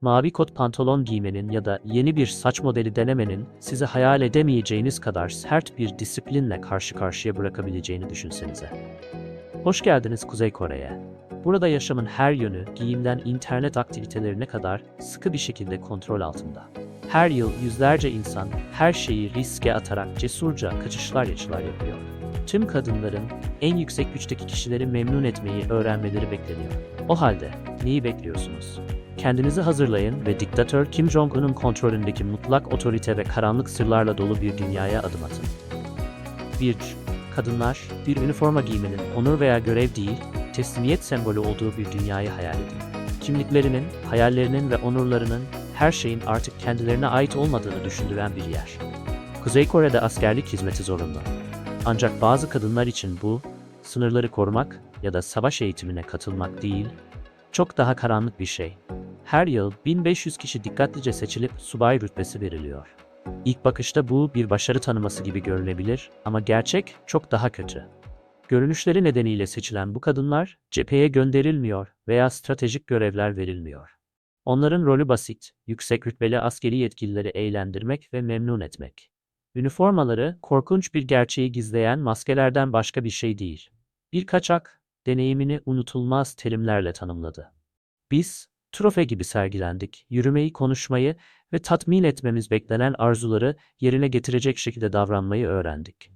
Mavi kot pantolon giymenin ya da yeni bir saç modeli denemenin sizi hayal edemeyeceğiniz kadar sert bir disiplinle karşı karşıya bırakabileceğini düşünsenize. Hoş geldiniz Kuzey Kore'ye. Burada yaşamın her yönü, giyimden internet aktivitelerine kadar sıkı bir şekilde kontrol altında. Her yıl yüzlerce insan her şeyi riske atarak cesurca kaçışlar yaşlar yapıyor. Tüm kadınların en yüksek güçteki kişileri memnun etmeyi öğrenmeleri bekleniyor. O halde neyi bekliyorsunuz? Kendinizi hazırlayın ve diktatör Kim Jong-un'un kontrolündeki mutlak otorite ve karanlık sırlarla dolu bir dünyaya adım atın. 1. Kadınlar, bir üniforma giymenin onur veya görev değil, teslimiyet sembolü olduğu bir dünyayı hayal edin. Kimliklerinin, hayallerinin ve onurlarının her şeyin artık kendilerine ait olmadığını düşündüren bir yer. Kuzey Kore'de askerlik hizmeti zorunlu. Ancak bazı kadınlar için bu, sınırları korumak ya da savaş eğitimine katılmak değil, çok daha karanlık bir şey. Her yıl 1500 kişi dikkatlice seçilip subay rütbesi veriliyor. İlk bakışta bu bir başarı tanıması gibi görünebilir ama gerçek çok daha kötü. Görünüşleri nedeniyle seçilen bu kadınlar cepheye gönderilmiyor veya stratejik görevler verilmiyor. Onların rolü basit, yüksek rütbeli askeri yetkilileri eğlendirmek ve memnun etmek. Üniformaları korkunç bir gerçeği gizleyen maskelerden başka bir şey değil. Bir kaçak, deneyimini unutulmaz terimlerle tanımladı. Biz, trofe gibi sergilendik, yürümeyi, konuşmayı ve tatmin etmemiz beklenen arzuları yerine getirecek şekilde davranmayı öğrendik.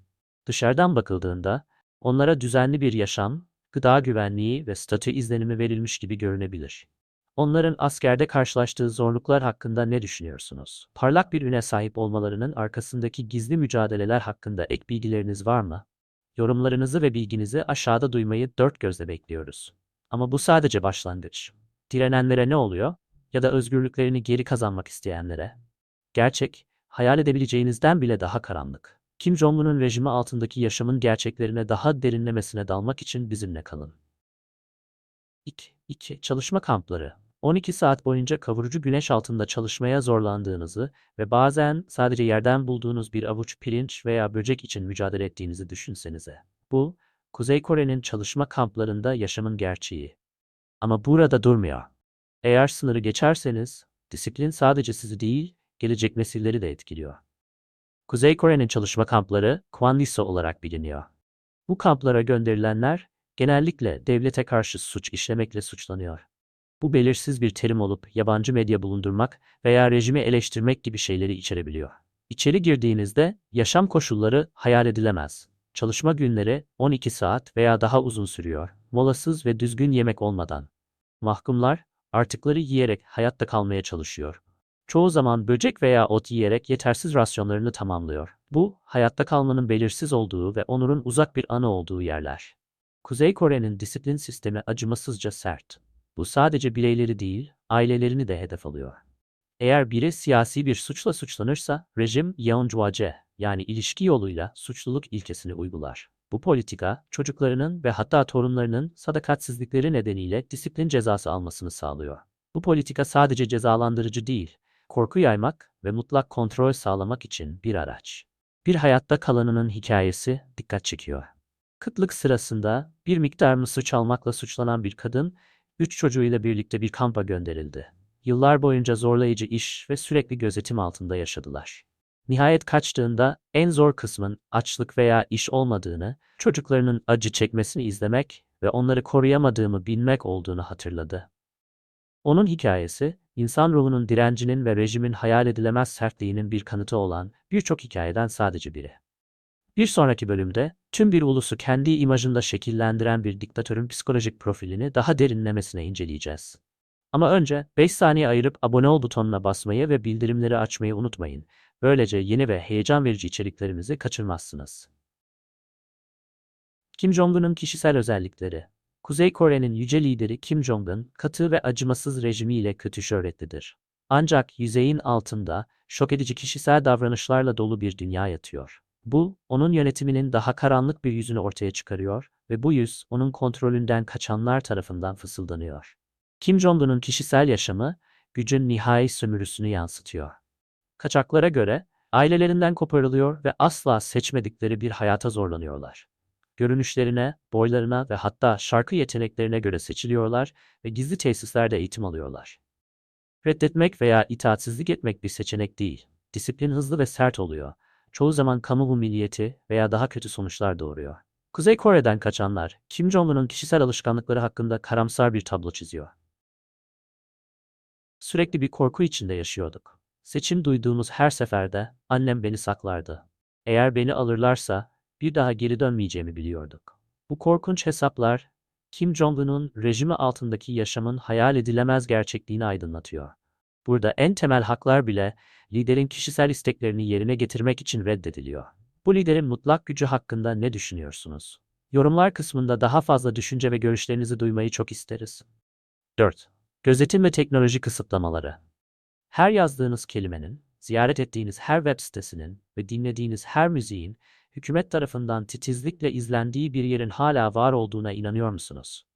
Dışarıdan bakıldığında, onlara düzenli bir yaşam, gıda güvenliği ve statü izlenimi verilmiş gibi görünebilir. Onların askerde karşılaştığı zorluklar hakkında ne düşünüyorsunuz? Parlak bir üne sahip olmalarının arkasındaki gizli mücadeleler hakkında ek bilgileriniz var mı? Yorumlarınızı ve bilginizi aşağıda duymayı dört gözle bekliyoruz. Ama bu sadece başlangıç. Direnenlere ne oluyor? Ya da özgürlüklerini geri kazanmak isteyenlere? Gerçek, hayal edebileceğinizden bile daha karanlık. Kim Jong-un'un rejimi altındaki yaşamın gerçeklerine daha derinlemesine dalmak için bizimle kalın. 2. 2. Çalışma kampları. 12 saat boyunca kavurucu güneş altında çalışmaya zorlandığınızı ve bazen sadece yerden bulduğunuz bir avuç pirinç veya böcek için mücadele ettiğinizi düşünsenize. Bu, Kuzey Kore'nin çalışma kamplarında yaşamın gerçeği. Ama burada durmuyor. Eğer sınırı geçerseniz, disiplin sadece sizi değil, gelecek nesilleri de etkiliyor. Kuzey Kore'nin çalışma kampları Kwanliso olarak biliniyor. Bu kamplara gönderilenler genellikle devlete karşı suç işlemekle suçlanıyor. Bu belirsiz bir terim olup yabancı medya bulundurmak veya rejimi eleştirmek gibi şeyleri içerebiliyor. İçeri girdiğinizde yaşam koşulları hayal edilemez. Çalışma günleri 12 saat veya daha uzun sürüyor, molasız ve düzgün yemek olmadan. Mahkumlar artıkları yiyerek hayatta kalmaya çalışıyor. Çoğu zaman böcek veya ot yiyerek yetersiz rasyonlarını tamamlıyor. Bu, hayatta kalmanın belirsiz olduğu ve onurun uzak bir anı olduğu yerler. Kuzey Kore'nin disiplin sistemi acımasızca sert. Bu sadece bireyleri değil, ailelerini de hedef alıyor. Eğer biri siyasi bir suçla suçlanırsa, rejim Yeonjuace yani ilişki yoluyla suçluluk ilkesini uygular. Bu politika, çocuklarının ve hatta torunlarının sadakatsizlikleri nedeniyle disiplin cezası almasını sağlıyor. Bu politika sadece cezalandırıcı değil, korku yaymak ve mutlak kontrol sağlamak için bir araç. Bir hayatta kalanının hikayesi dikkat çekiyor. Kıtlık sırasında bir miktar mısır çalmakla suçlanan bir kadın, üç çocuğuyla birlikte bir kampa gönderildi. Yıllar boyunca zorlayıcı iş ve sürekli gözetim altında yaşadılar. Nihayet kaçtığında en zor kısmın açlık veya iş olmadığını, çocuklarının acı çekmesini izlemek ve onları koruyamadığımı bilmek olduğunu hatırladı. Onun hikayesi, insan ruhunun direncinin ve rejimin hayal edilemez sertliğinin bir kanıtı olan birçok hikayeden sadece biri. Bir sonraki bölümde tüm bir ulusu kendi imajında şekillendiren bir diktatörün psikolojik profilini daha derinlemesine inceleyeceğiz. Ama önce 5 saniye ayırıp abone ol butonuna basmayı ve bildirimleri açmayı unutmayın. Böylece yeni ve heyecan verici içeriklerimizi kaçırmazsınız. Kim Jong-un'un kişisel özellikleri Kuzey Kore'nin yüce lideri Kim Jong-un, katı ve acımasız rejimiyle kötü şöhretlidir. Ancak yüzeyin altında şok edici kişisel davranışlarla dolu bir dünya yatıyor. Bu, onun yönetiminin daha karanlık bir yüzünü ortaya çıkarıyor ve bu yüz onun kontrolünden kaçanlar tarafından fısıldanıyor. Kim Jong-un'un kişisel yaşamı, gücün nihai sömürüsünü yansıtıyor. Kaçaklara göre, ailelerinden koparılıyor ve asla seçmedikleri bir hayata zorlanıyorlar. Görünüşlerine, boylarına ve hatta şarkı yeteneklerine göre seçiliyorlar ve gizli tesislerde eğitim alıyorlar. Reddetmek veya itaatsizlik etmek bir seçenek değil. Disiplin hızlı ve sert oluyor. Çoğu zaman kamu humiliyeti veya daha kötü sonuçlar doğuruyor. Kuzey Kore'den kaçanlar, Kim Jong-un'un kişisel alışkanlıkları hakkında karamsar bir tablo çiziyor. Sürekli bir korku içinde yaşıyorduk. Seçim duyduğumuz her seferde annem beni saklardı. Eğer beni alırlarsa bir daha geri dönmeyeceğimi biliyorduk. Bu korkunç hesaplar Kim Jong-un'un rejimi altındaki yaşamın hayal edilemez gerçekliğini aydınlatıyor. Burada en temel haklar bile liderin kişisel isteklerini yerine getirmek için reddediliyor. Bu liderin mutlak gücü hakkında ne düşünüyorsunuz? Yorumlar kısmında daha fazla düşünce ve görüşlerinizi duymayı çok isteriz. 4. Gözetim ve teknoloji kısıtlamaları. Her yazdığınız kelimenin, ziyaret ettiğiniz her web sitesinin ve dinlediğiniz her müziğin hükümet tarafından titizlikle izlendiği bir yerin hala var olduğuna inanıyor musunuz?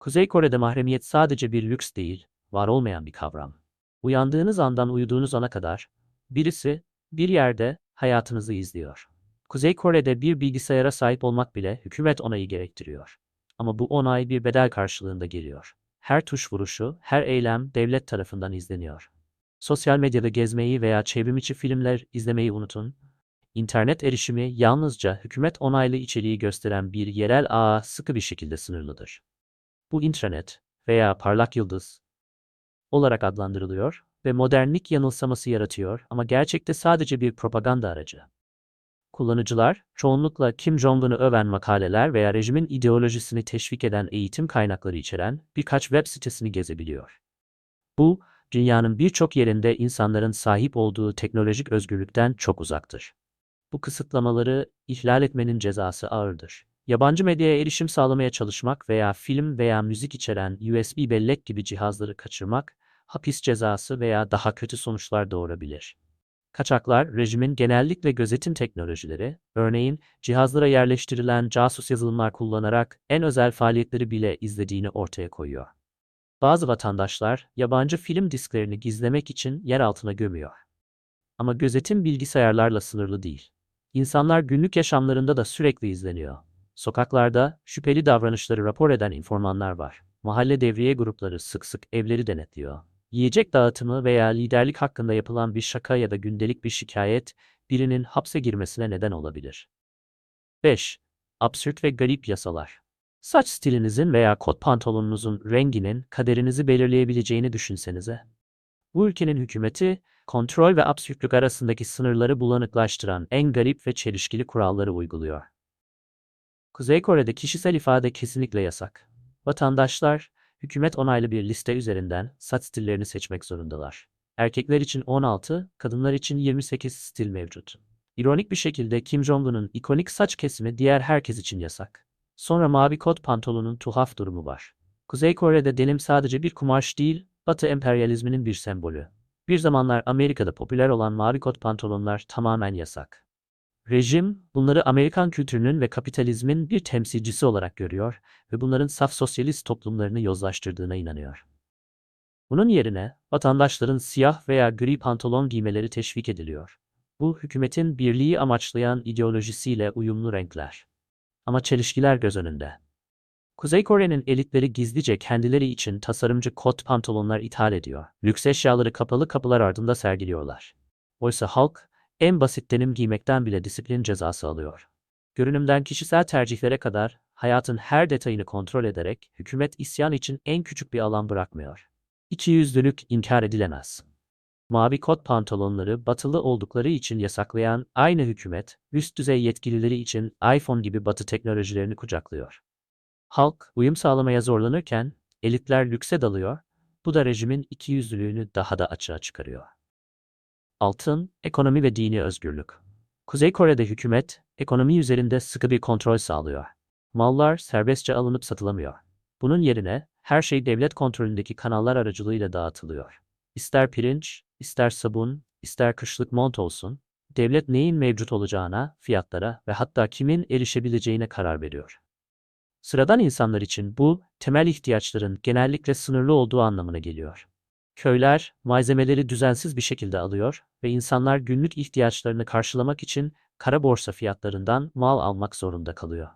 Kuzey Kore'de mahremiyet sadece bir lüks değil, var olmayan bir kavram. Uyandığınız andan uyuduğunuz ana kadar birisi bir yerde hayatınızı izliyor. Kuzey Kore'de bir bilgisayara sahip olmak bile hükümet onayı gerektiriyor. Ama bu onay bir bedel karşılığında geliyor. Her tuş vuruşu, her eylem devlet tarafından izleniyor. Sosyal medyada gezmeyi veya çevrimiçi filmler izlemeyi unutun. İnternet erişimi yalnızca hükümet onaylı içeriği gösteren bir yerel ağa sıkı bir şekilde sınırlıdır. Bu intranet veya parlak yıldız olarak adlandırılıyor ve modernlik yanılsaması yaratıyor ama gerçekte sadece bir propaganda aracı. Kullanıcılar çoğunlukla Kim Jong-un'u öven makaleler veya rejimin ideolojisini teşvik eden eğitim kaynakları içeren birkaç web sitesini gezebiliyor. Bu, dünyanın birçok yerinde insanların sahip olduğu teknolojik özgürlükten çok uzaktır. Bu kısıtlamaları ihlal etmenin cezası ağırdır. Yabancı medyaya erişim sağlamaya çalışmak veya film veya müzik içeren USB bellek gibi cihazları kaçırmak, hapis cezası veya daha kötü sonuçlar doğurabilir. Kaçaklar, rejimin genellikle gözetim teknolojileri, örneğin cihazlara yerleştirilen casus yazılımlar kullanarak en özel faaliyetleri bile izlediğini ortaya koyuyor. Bazı vatandaşlar yabancı film disklerini gizlemek için yer altına gömüyor. Ama gözetim bilgisayarlarla sınırlı değil. İnsanlar günlük yaşamlarında da sürekli izleniyor. Sokaklarda şüpheli davranışları rapor eden informanlar var. Mahalle devriye grupları sık sık evleri denetliyor. Yiyecek dağıtımı veya liderlik hakkında yapılan bir şaka ya da gündelik bir şikayet birinin hapse girmesine neden olabilir. 5. Absürt ve garip yasalar. Saç stilinizin veya kot pantolonunuzun renginin kaderinizi belirleyebileceğini düşünsenize. Bu ülkenin hükümeti, kontrol ve absürtlük arasındaki sınırları bulanıklaştıran en garip ve çelişkili kuralları uyguluyor. Kuzey Kore'de kişisel ifade kesinlikle yasak. Vatandaşlar, hükümet onaylı bir liste üzerinden saç stillerini seçmek zorundalar. Erkekler için 16, kadınlar için 28 stil mevcut. İronik bir şekilde Kim Jong-un'un ikonik saç kesimi diğer herkes için yasak. Sonra mavi kot pantolonun tuhaf durumu var. Kuzey Kore'de denim sadece bir kumaş değil, Batı emperyalizminin bir sembolü. Bir zamanlar Amerika'da popüler olan mavi kot pantolonlar tamamen yasak. Rejim, bunları Amerikan kültürünün ve kapitalizmin bir temsilcisi olarak görüyor ve bunların saf sosyalist toplumlarını yozlaştırdığına inanıyor. Bunun yerine vatandaşların siyah veya gri pantolon giymeleri teşvik ediliyor. Bu hükümetin birliği amaçlayan ideolojisiyle uyumlu renkler. Ama çelişkiler göz önünde. Kuzey Kore'nin elitleri gizlice kendileri için tasarımcı kot pantolonlar ithal ediyor. Lüks eşyaları kapalı kapılar ardında sergiliyorlar. Oysa halk en basit denim giymekten bile disiplin cezası alıyor. Görünümden kişisel tercihlere kadar hayatın her detayını kontrol ederek hükümet isyan için en küçük bir alan bırakmıyor. İkiyüzlülük inkar edilemez. Mavi kot pantolonları batılı oldukları için yasaklayan aynı hükümet, üst düzey yetkilileri için iPhone gibi batı teknolojilerini kucaklıyor. Halk uyum sağlamaya zorlanırken elitler lükse dalıyor, bu da rejimin ikiyüzlülüğünü daha da açığa çıkarıyor. Altın, ekonomi ve dini özgürlük. Kuzey Kore'de hükümet, ekonomi üzerinde sıkı bir kontrol sağlıyor. Mallar serbestçe alınıp satılamıyor. Bunun yerine her şey devlet kontrolündeki kanallar aracılığıyla dağıtılıyor. İster pirinç, ister sabun, ister kışlık mont olsun, devlet neyin mevcut olacağına, fiyatlara ve hatta kimin erişebileceğine karar veriyor. Sıradan insanlar için bu, temel ihtiyaçların genellikle sınırlı olduğu anlamına geliyor. Köyler malzemeleri düzensiz bir şekilde alıyor ve insanlar günlük ihtiyaçlarını karşılamak için kara borsa fiyatlarından mal almak zorunda kalıyor.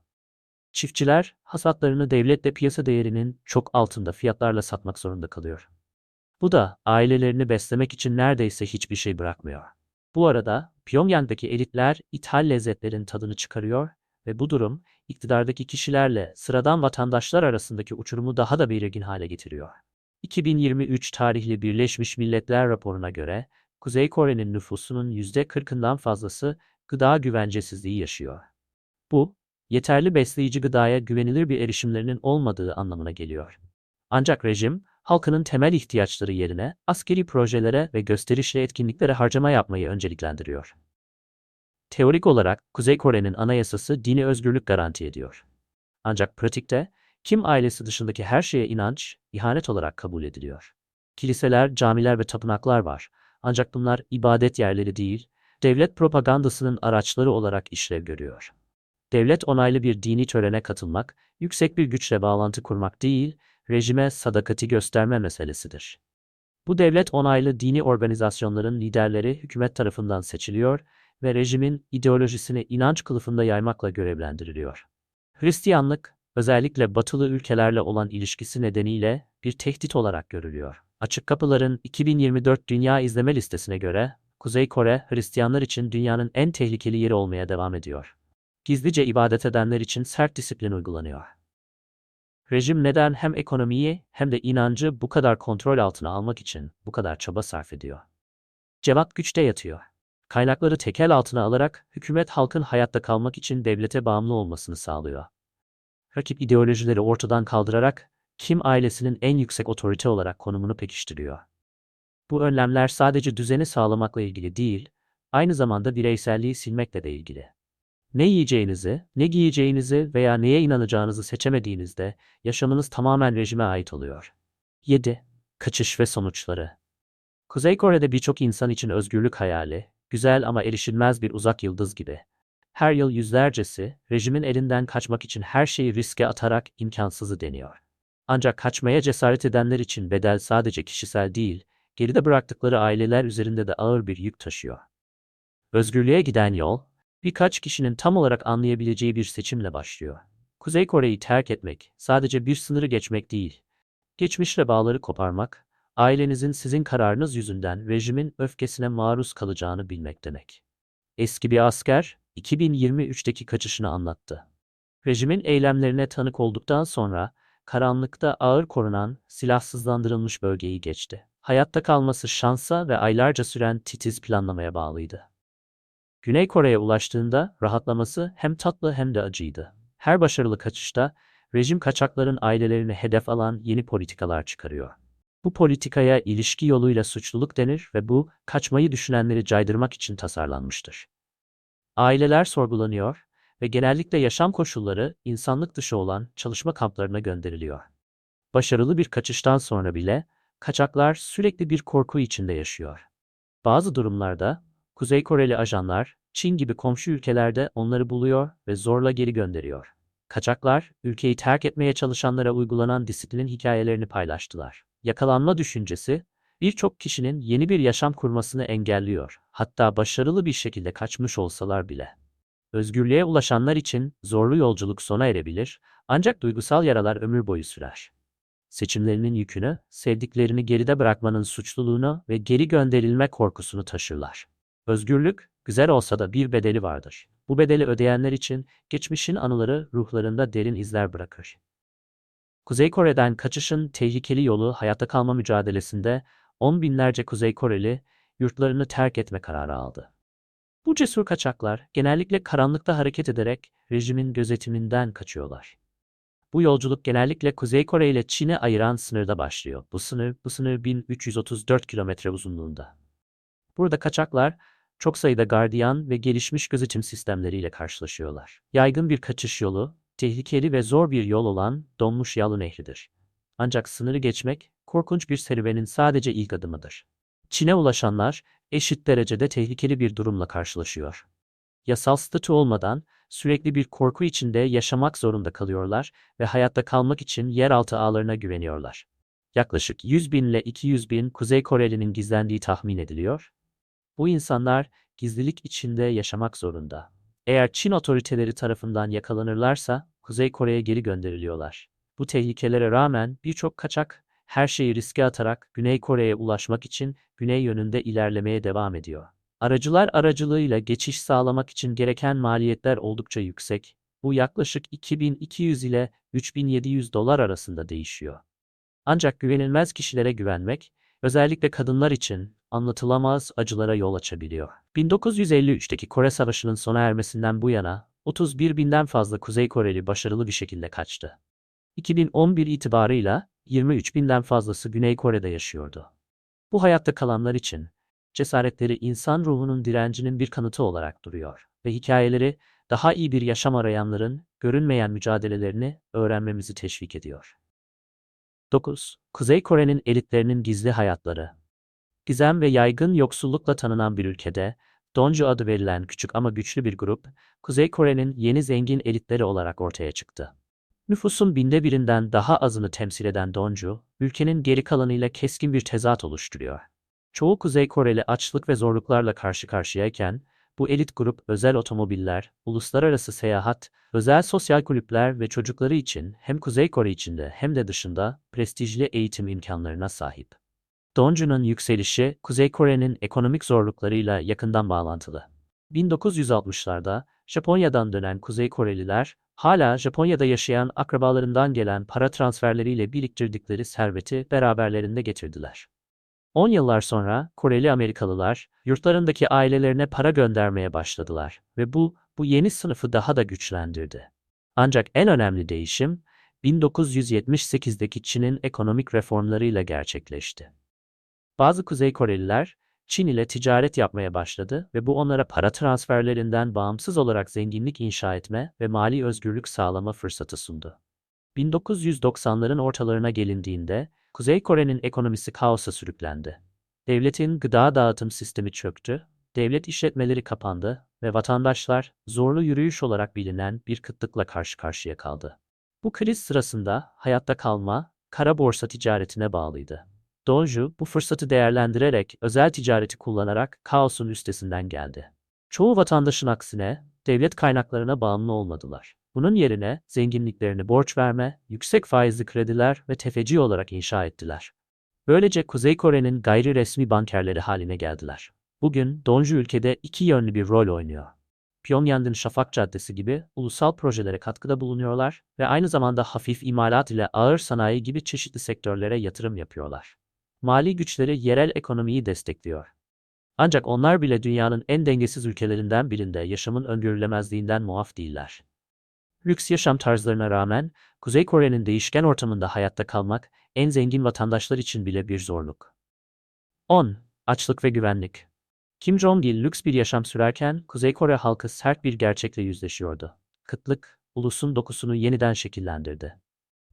Çiftçiler hasatlarını devletle piyasa değerinin çok altında fiyatlarla satmak zorunda kalıyor. Bu da ailelerini beslemek için neredeyse hiçbir şey bırakmıyor. Bu arada Pyongyang'daki elitler ithal lezzetlerin tadını çıkarıyor ve bu durum iktidardaki kişilerle sıradan vatandaşlar arasındaki uçurumu daha da belirgin hale getiriyor. 2023 tarihli Birleşmiş Milletler raporuna göre Kuzey Kore'nin nüfusunun %40'ından fazlası gıda güvencesizliği yaşıyor. Bu, yeterli besleyici gıdaya güvenilir bir erişimlerinin olmadığı anlamına geliyor. Ancak rejim, halkının temel ihtiyaçları yerine askeri projelere ve gösterişli etkinliklere harcama yapmayı önceliklendiriyor. Teorik olarak Kuzey Kore'nin anayasası dini özgürlük garanti ediyor. Ancak pratikte Kim ailesi dışındaki her şeye inanç, ihanet olarak kabul ediliyor. Kiliseler, camiler ve tapınaklar var. Ancak bunlar ibadet yerleri değil, devlet propagandasının araçları olarak işlev görüyor. Devlet onaylı bir dini törene katılmak, yüksek bir güçle bağlantı kurmak değil, rejime sadakati gösterme meselesidir. Bu devlet onaylı dini organizasyonların liderleri hükümet tarafından seçiliyor ve rejimin ideolojisini inanç kılıfında yaymakla görevlendiriliyor. Hristiyanlık, özellikle batılı ülkelerle olan ilişkisi nedeniyle bir tehdit olarak görülüyor. Açık Kapılar'ın 2024 Dünya İzleme Listesi'ne göre Kuzey Kore, Hristiyanlar için dünyanın en tehlikeli yeri olmaya devam ediyor. Gizlice ibadet edenler için sert disiplin uygulanıyor. Rejim neden hem ekonomiyi hem de inancı bu kadar kontrol altına almak için bu kadar çaba sarf ediyor? Cevap güçte yatıyor. Kaynakları tekel altına alarak hükümet halkın hayatta kalmak için devlete bağımlı olmasını sağlıyor. Rakip ideolojileri ortadan kaldırarak Kim ailesinin en yüksek otorite olarak konumunu pekiştiriyor. Bu önlemler sadece düzeni sağlamakla ilgili değil, aynı zamanda bireyselliği silmekle de ilgili. Ne yiyeceğinizi, ne giyeceğinizi veya neye inanacağınızı seçemediğinizde yaşamınız tamamen rejime ait oluyor. 7. Kaçış ve sonuçları Kuzey Kore'de birçok insan için özgürlük hayali, güzel ama erişilmez bir uzak yıldız gibi. Her yıl yüzlercesi, rejimin elinden kaçmak için her şeyi riske atarak imkansızı deniyor. Ancak kaçmaya cesaret edenler için bedel sadece kişisel değil, geride bıraktıkları aileler üzerinde de ağır bir yük taşıyor. Özgürlüğe giden yol, birkaç kişinin tam olarak anlayabileceği bir seçimle başlıyor. Kuzey Kore'yi terk etmek, sadece bir sınırı geçmek değil. Geçmişle bağları koparmak, ailenizin sizin kararınız yüzünden rejimin öfkesine maruz kalacağını bilmek demek. Eski bir asker, 2023'teki kaçışını anlattı. Rejimin eylemlerine tanık olduktan sonra, karanlıkta ağır korunan, silahsızlandırılmış bölgeyi geçti. Hayatta kalması şansa ve aylarca süren titiz planlamaya bağlıydı. Güney Kore'ye ulaştığında rahatlaması hem tatlı hem de acıydı. Her başarılı kaçışta rejim kaçakların ailelerini hedef alan yeni politikalar çıkarıyor. Bu politikaya ilişki yoluyla suçluluk denir ve bu kaçmayı düşünenleri caydırmak için tasarlanmıştır. Aileler sorgulanıyor ve genellikle yaşam koşulları insanlık dışı olan çalışma kamplarına gönderiliyor. Başarılı bir kaçıştan sonra bile kaçaklar sürekli bir korku içinde yaşıyor. Bazı durumlarda Kuzey Koreli ajanlar Çin gibi komşu ülkelerde onları buluyor ve zorla geri gönderiyor. Kaçaklar, ülkeyi terk etmeye çalışanlara uygulanan disiplin hikayelerini paylaştılar. Yakalanma düşüncesi, birçok kişinin yeni bir yaşam kurmasını engelliyor, hatta başarılı bir şekilde kaçmış olsalar bile. Özgürlüğe ulaşanlar için zorlu yolculuk sona erebilir, ancak duygusal yaralar ömür boyu sürer. Seçimlerinin yükünü, sevdiklerini geride bırakmanın suçluluğunu ve geri gönderilme korkusunu taşırlar. Özgürlük, güzel olsa da bir bedeli vardır. Bu bedeli ödeyenler için geçmişin anıları ruhlarında derin izler bırakır. Kuzey Kore'den kaçışın tehlikeli yolu hayatta kalma mücadelesinde on binlerce Kuzey Koreli yurtlarını terk etme kararı aldı. Bu cesur kaçaklar genellikle karanlıkta hareket ederek rejimin gözetiminden kaçıyorlar. Bu yolculuk genellikle Kuzey Kore ile Çin'e ayıran sınırda başlıyor. Bu sınır, bu sınır 1334 kilometre uzunluğunda. Burada kaçaklar çok sayıda gardiyan ve gelişmiş gözetim sistemleriyle karşılaşıyorlar. Yaygın bir kaçış yolu, tehlikeli ve zor bir yol olan Donmuş Yalı Nehri'dir. Ancak sınırı geçmek, korkunç bir serüvenin sadece ilk adımıdır. Çin'e ulaşanlar, eşit derecede tehlikeli bir durumla karşılaşıyor. Yasal statü olmadan, sürekli bir korku içinde yaşamak zorunda kalıyorlar ve hayatta kalmak için yeraltı ağlarına güveniyorlar. Yaklaşık 100 bin ile 200 bin Kuzey Koreli'nin gizlendiği tahmin ediliyor bu insanlar gizlilik içinde yaşamak zorunda. Eğer Çin otoriteleri tarafından yakalanırlarsa Kuzey Kore'ye geri gönderiliyorlar. Bu tehlikelere rağmen birçok kaçak her şeyi riske atarak Güney Kore'ye ulaşmak için güney yönünde ilerlemeye devam ediyor. Aracılar aracılığıyla geçiş sağlamak için gereken maliyetler oldukça yüksek. Bu yaklaşık 2200 ile 3700 dolar arasında değişiyor. Ancak güvenilmez kişilere güvenmek, özellikle kadınlar için anlatılamaz acılara yol açabiliyor. 1953'teki Kore Savaşı'nın sona ermesinden bu yana 31 binden fazla Kuzey Koreli başarılı bir şekilde kaçtı. 2011 itibarıyla 23 binden fazlası Güney Kore'de yaşıyordu. Bu hayatta kalanlar için cesaretleri insan ruhunun direncinin bir kanıtı olarak duruyor ve hikayeleri daha iyi bir yaşam arayanların görünmeyen mücadelelerini öğrenmemizi teşvik ediyor. 9. Kuzey Kore'nin elitlerinin gizli hayatları. Gizem ve yaygın yoksullukla tanınan bir ülkede, Donju adı verilen küçük ama güçlü bir grup, Kuzey Kore'nin yeni zengin elitleri olarak ortaya çıktı. Nüfusun binde birinden daha azını temsil eden Donju, ülkenin geri kalanıyla keskin bir tezat oluşturuyor. Çoğu Kuzey Koreli açlık ve zorluklarla karşı karşıyayken, bu elit grup özel otomobiller, uluslararası seyahat, özel sosyal kulüpler ve çocukları için hem Kuzey Kore içinde hem de dışında prestijli eğitim imkanlarına sahip. Donju'nun yükselişi Kuzey Kore'nin ekonomik zorluklarıyla yakından bağlantılı. 1960'larda Japonya'dan dönen Kuzey Koreliler hala Japonya'da yaşayan akrabalarından gelen para transferleriyle biriktirdikleri serveti beraberlerinde getirdiler. 10 yıllar sonra Koreli Amerikalılar yurtlarındaki ailelerine para göndermeye başladılar ve bu bu yeni sınıfı daha da güçlendirdi. Ancak en önemli değişim 1978'deki Çin'in ekonomik reformlarıyla gerçekleşti. Bazı Kuzey Koreliler Çin ile ticaret yapmaya başladı ve bu onlara para transferlerinden bağımsız olarak zenginlik inşa etme ve mali özgürlük sağlama fırsatı sundu. 1990'ların ortalarına gelindiğinde Kuzey Kore'nin ekonomisi kaosa sürüklendi. Devletin gıda dağıtım sistemi çöktü, devlet işletmeleri kapandı ve vatandaşlar zorlu yürüyüş olarak bilinen bir kıtlıkla karşı karşıya kaldı. Bu kriz sırasında hayatta kalma, kara borsa ticaretine bağlıydı. Donju bu fırsatı değerlendirerek özel ticareti kullanarak kaosun üstesinden geldi. Çoğu vatandaşın aksine devlet kaynaklarına bağımlı olmadılar. Bunun yerine zenginliklerini borç verme, yüksek faizli krediler ve tefeci olarak inşa ettiler. Böylece Kuzey Kore'nin gayri resmi bankerleri haline geldiler. Bugün Donju ülkede iki yönlü bir rol oynuyor. Pyongyang'ın Şafak Caddesi gibi ulusal projelere katkıda bulunuyorlar ve aynı zamanda hafif imalat ile ağır sanayi gibi çeşitli sektörlere yatırım yapıyorlar. Mali güçleri yerel ekonomiyi destekliyor. Ancak onlar bile dünyanın en dengesiz ülkelerinden birinde yaşamın öngörülemezliğinden muaf değiller. Lüks yaşam tarzlarına rağmen Kuzey Kore'nin değişken ortamında hayatta kalmak en zengin vatandaşlar için bile bir zorluk. 10. Açlık ve güvenlik. Kim Jong-il lüks bir yaşam sürerken Kuzey Kore halkı sert bir gerçekle yüzleşiyordu. Kıtlık, ulusun dokusunu yeniden şekillendirdi.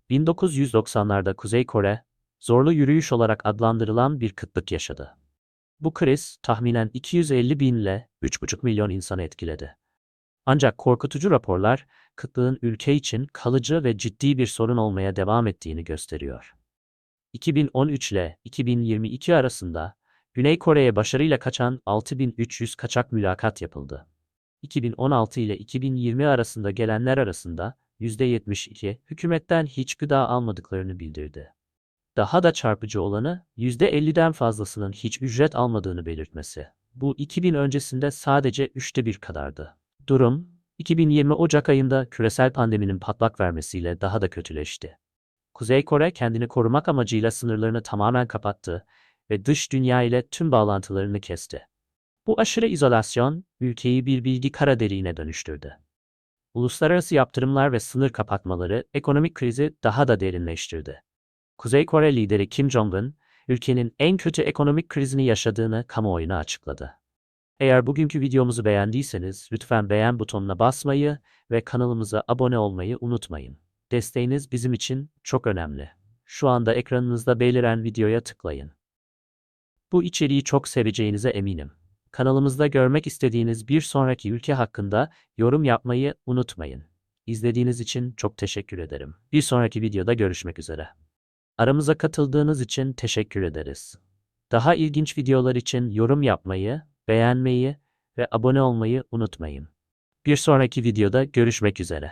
1990'larda Kuzey Kore, zorlu yürüyüş olarak adlandırılan bir kıtlık yaşadı. Bu kriz tahminen 250 bin ile 3,5 milyon insanı etkiledi. Ancak korkutucu raporlar kıtlığın ülke için kalıcı ve ciddi bir sorun olmaya devam ettiğini gösteriyor. 2013 ile 2022 arasında Güney Kore'ye başarıyla kaçan 6300 kaçak mülakat yapıldı. 2016 ile 2020 arasında gelenler arasında %72 hükümetten hiç gıda almadıklarını bildirdi. Daha da çarpıcı olanı %50'den fazlasının hiç ücret almadığını belirtmesi. Bu 2000 öncesinde sadece üçte bir kadardı. Durum, 2020 Ocak ayında küresel pandeminin patlak vermesiyle daha da kötüleşti. Kuzey Kore kendini korumak amacıyla sınırlarını tamamen kapattı ve dış dünya ile tüm bağlantılarını kesti. Bu aşırı izolasyon ülkeyi bir bilgi kara deliğine dönüştürdü. Uluslararası yaptırımlar ve sınır kapatmaları ekonomik krizi daha da derinleştirdi. Kuzey Kore lideri Kim Jong-un, ülkenin en kötü ekonomik krizini yaşadığını kamuoyuna açıkladı. Eğer bugünkü videomuzu beğendiyseniz lütfen beğen butonuna basmayı ve kanalımıza abone olmayı unutmayın. Desteğiniz bizim için çok önemli. Şu anda ekranınızda beliren videoya tıklayın. Bu içeriği çok seveceğinize eminim. Kanalımızda görmek istediğiniz bir sonraki ülke hakkında yorum yapmayı unutmayın. İzlediğiniz için çok teşekkür ederim. Bir sonraki videoda görüşmek üzere. Aramıza katıldığınız için teşekkür ederiz. Daha ilginç videolar için yorum yapmayı, beğenmeyi ve abone olmayı unutmayın. Bir sonraki videoda görüşmek üzere.